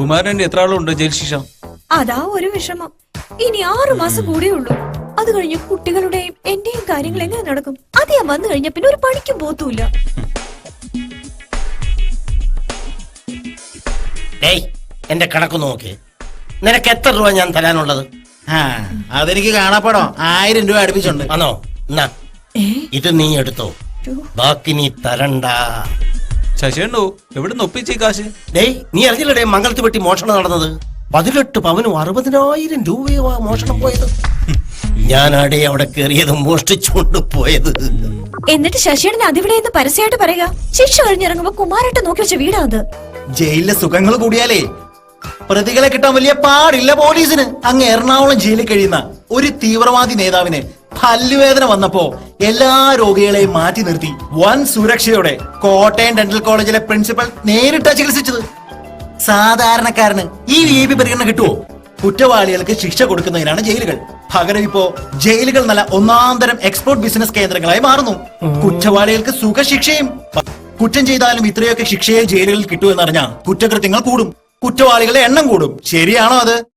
കുമാരന്റെ എത്ര ആളുണ്ട് ജയിൽ ശിക്ഷ അതാ ഒരു വിഷമം. ഇനി ആറു മാസം കൂടെ ഉള്ളൂ. അത് കഴിഞ്ഞ് കുട്ടികളുടെയും എന്റെയും കാര്യങ്ങൾ എങ്ങനെ നടക്കും? അത് ഞാൻ വന്നു കഴിഞ്ഞ പിന്നെ ഒരു പണിക്കും പോത്തൂല ഏയ് എന്റെ കണക്ക് നോക്ക്. നിനക്ക് എത്ര രൂപ ഞാൻ തരാനുള്ളത്? ആ അതെനിക്ക് കാണാപ്പാടോ? ആയിരം രൂപ അടുപ്പിച്ചുണ്ട്. അന്നോ എന്നാ ഇത് നീ എടുത്തോ. ബാക്കി നീ തരണ്ട. ശശിയുണ്ടോ എവിടെ ഒപ്പിച്ചീ ഒപ്പിച്ചേ കാശ്? ഡേയ് നീ അറിഞ്ഞില്ലടേ മംഗളത്ത് വെട്ടി മോഷണം നടന്നത്? പതിനെട്ട് പവനും അറുപതിനായിരം രൂപയോ ആ മോഷണം പോയത്. ഞാനാടേ അവിടെ കയറിയത് മോഷ്ടിച്ചുകൊണ്ട് പോയത്. എന്നിട്ട് ശശിയുടെ അതിവിടെ എന്ന് പരസ്യമായിട്ട് പറയുക. ശിക്ഷ കഴിഞ്ഞിറങ്ങുമ്പോ കുമാരട്ട് നോക്കി വെച്ച വീടാ അത്. ജയിലിലെ സുഖങ്ങൾ കൂടിയാലേ പ്രതികളെ കിട്ടാൻ വലിയ പാടില്ല പോലീസിന്. അങ്ങ് എറണാകുളം ജയിലിൽ കഴിയുന്ന ഒരു തീവ്രവാദി നേതാവിന് പല്ലുവേദന വന്നപ്പോ എല്ലാ രോഗികളെയും മാറ്റി നിർത്തി. വൻ സുരക്ഷയോടെ കോട്ടയം ഡെന്റൽ കോളേജിലെ പ്രിൻസിപ്പൽ നേരിട്ടാ ചികിത്സിച്ചത്. സാധാരണക്കാരന് ഈ വി ഐ പി പരിഗണന കിട്ടുമോ കുറ്റവാളികൾക്ക് ശിക്ഷ കൊടുക്കുന്നതിനാണ് ജയിലുകൾ. പകരം ഇപ്പോ ജയിലുകൾ നല്ല ഒന്നാം തരം എക്സ്പോർട്ട് ബിസിനസ് കേന്ദ്രങ്ങളായി മാറുന്നു. കുറ്റവാളികൾക്ക് സുഖശിക്ഷയും. കുറ്റം ചെയ്താലും ഇത്രയൊക്കെ ശിക്ഷയെ ജയിലുകളിൽ കിട്ടൂ എന്നറിഞ്ഞാൽ കുറ്റകൃത്യങ്ങൾ കൂടും. കുറ്റവാളികളുടെ എണ്ണം കൂടും. ശരിയാണോ അത്?